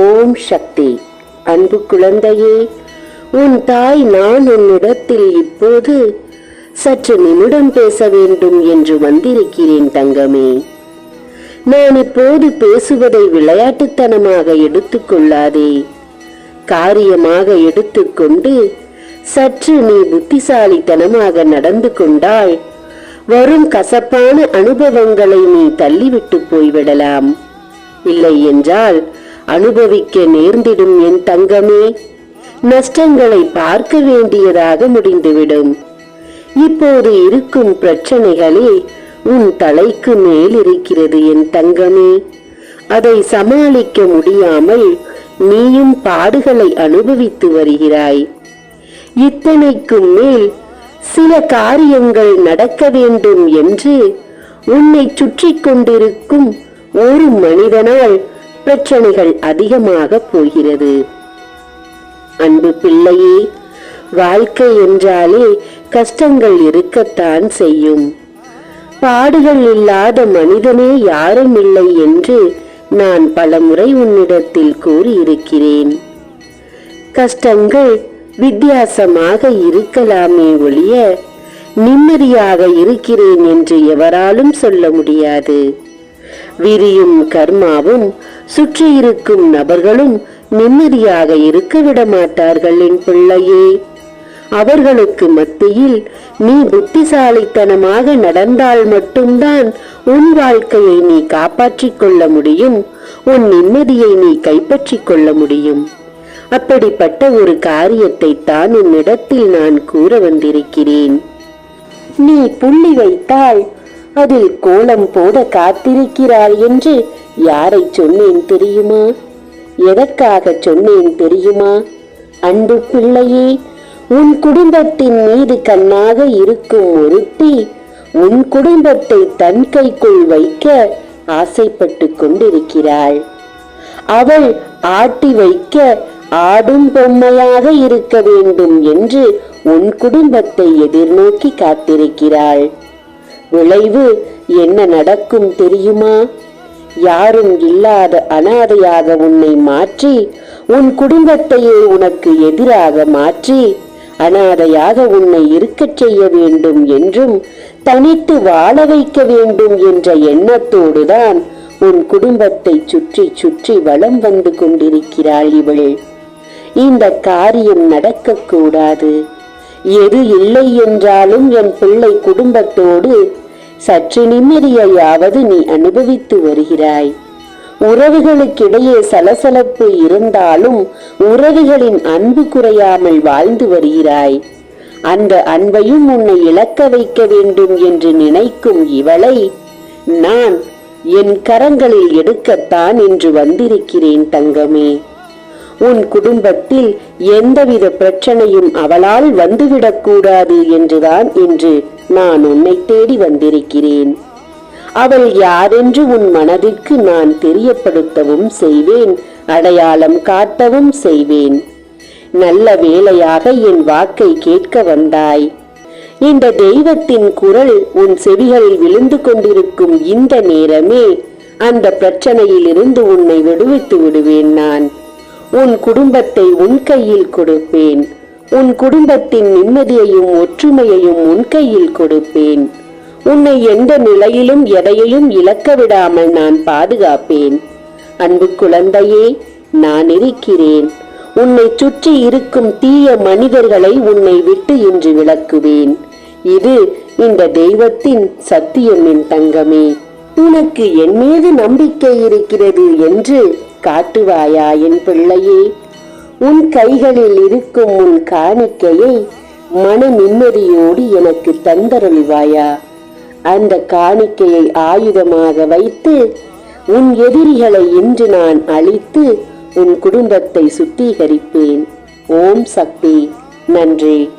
ஓம் சக்தி. அன்பு குழந்தையே உன் தாய் நான் உன்னிடத்தில் இப்போது சற்று நிமிடம் பேச வேண்டும் என்று வந்திருக்கிறேன் தங்கமே. நான் இப்போது பேசுவதை விளையாட்டுத்தனமாக எடுத்துக்கொள்ளாதே காரியமாக எடுத்துக்கொண்டு சற்று நீ புத்திசாலித்தனமாக நடந்து கொண்டால் வரும் கசப்பான அனுபவங்களை நீ தள்ளிவிட்டு போய்விடலாம். இல்லை என்றால் அனுபவிக்க நேர்ந்திடும் என் தங்கமே நஷ்டங்களை பார்க்க வேண்டியதாக முடிந்துவிடும். இப்போது இருக்கும் பிரச்சனைகளே உன் தலைக்கு மேல் இருக்கிறது என் தங்கமே. அதை சமாளிக்க முடியாமல் நீயும் பாடுகளை அனுபவித்து வருகிறாய். இத்தனைக்கும் மேல் சில காரியங்கள் நடக்க வேண்டும் என்று உன்னை சுற்றி கொண்டிருக்கும் ஒரு மனிதனால் பிரச்சனைகள் அதிகமாக போகிறது. அன்பு பிள்ளையே வாழ்க்கை என்றாலே கஷ்டங்கள் இருக்கத்தான் செய்யும். பாடுகள் இல்லாத மனிதனே யாரும் இல்லை என்று நான் பலமுறை உன்னிடத்தில் கூறியிருக்கிறேன். கஷ்டங்கள் வித்தியாசமாக இருக்கலாமே ஒழிய நிம்மதியாக இருக்கிறேன் என்று எவராலும் சொல்ல முடியாது. விரியும் கர்மாவும் சுற்றி இருக்கும் நபர்களும் நிம்மதியாக இருக்க விட மாட்டார்கள் என் பிள்ளையே. அவர்களுக்கு மத்தியில் நீ புத்திசாலித்தனமாக நடந்தால் மட்டும்தான் உன் வாழ்க்கையை நீ காப்பாற்றிக் கொள்ள முடியும் உன் நிம்மதியை நீ கைப்பற்றிக் கொள்ள முடியும். அப்படிப்பட்ட ஒரு காரியத்தை தான் உன்னிடத்தில் நான் கூற வந்திருக்கிறேன். நீ புள்ளி வைத்தால் அதில் கோலம் போட காத்திருக்கிறார் என்று யாரை சொன்னேன் தெரியுமா? எதற்காக சொன்னேன் தெரியுமா? அன்பு பிள்ளையே உன் குடும்பத்தின் மீது கண்ணாக இருக்கும் ஒருத்தி உன் குடும்பத்தை தன் கைக்குள் வைக்க ஆசைப்பட்டு கொண்டிருக்கிறாள். அவள் ஆட்டி வைக்க ஆடும் பொம்மையாக இருக்க வேண்டும் என்று உன் குடும்பத்தை எதிர்நோக்கி காத்திருக்கிறாள். விளைவு என்ன நடக்கும் தெரியுமா? யாரும் இல்லாத அனாதையாக உன்னை மாற்றி உன் குடும்பத்தையே உனக்கு எதிராக மாற்றி அனாதையாக உன்னை இருக்கச் செய்ய வேண்டும் என்றும் தனித்து வாழ வைக்க வேண்டும் என்ற எண்ணத்தோடுதான் உன் குடும்பத்தை சுற்றி சுற்றி வளம் வந்து கொண்டிருக்கிறாள் இவள். இந்த காரியம் நடக்கக்கூடாது. எது இல்லை என்றாலும் என் பிள்ளை குடும்பத்தோடு சற்று நிம்மதியையாவது நீ அனுபவித்து வருகிறாய். உறவுகளுக்கிடையே சலசலப்பு இருந்தாலும் உறவுகளின் அன்பு குறையாமல் வாழ்ந்து வருகிறாய். அந்த அன்பையும் உன்னை இழக்க வைக்க வேண்டும் என்று நினைக்கும் இவளை நான் என் கரங்களில் எடுக்கத்தான் என்று வந்திருக்கிறேன் தங்கமே. உன் குடும்பத்தில் எந்தவித பிரச்சனையும் அவளால் வந்துவிடக்கூடாது என்றுதான் என்று நான் உன்னை தேடி வந்திருக்கிறேன். அவள் யாரென்று உன் மனதிற்கு நான் தெரியப்படுத்தவும் செய்வேன் அடையாளம் காட்டவும் செய்வேன். நல்ல வேளையாக என் வாக்கை கேட்க வந்தாய். இந்த தெய்வத்தின் குரல் உன் செவிகளில் விழுந்து கொண்டிருக்கும் இந்த நேரமே அந்த பிரச்சனையிலிருந்து உன்னை விடுவித்து விடுவேன் நான். உன் குடும்பத்தை உன் கையில் கொடுப்பேன். உன் குடும்பத்தின் நிம்மதியையும் ஒற்றுமையையும் உன் கையில் கொடுப்பேன். உன்னை எந்த நிலையிலும் எதையையும் இழக்க விடாமல் நான் பாதுகாப்பேன். அன்பு குழந்தையே நான் இருக்கிறேன். உன்னை சுற்றி இருக்கும் தீய மனிதர்களை உன்னை விட்டு இன்று விளக்குவேன் இது இந்த தெய்வத்தின் சத்தியம் என் தங்கமே. உனக்கு என் மீது நம்பிக்கை இருக்கிறது என்று காட்டுவாயா என் பிள்ளையே? உன் கைகளில் இருக்கும் உன் காணிக்கையை மன நிம்மதியோடு எனக்கு தந்தருள்வாயா? அந்த காணிக்கையை ஆயுதமாக வைத்து உன் எதிரிகளை இன்று நான் அழித்து உன் குடும்பத்தை சுத்திகரிப்பேன். ஓம் சக்தி. நன்றி.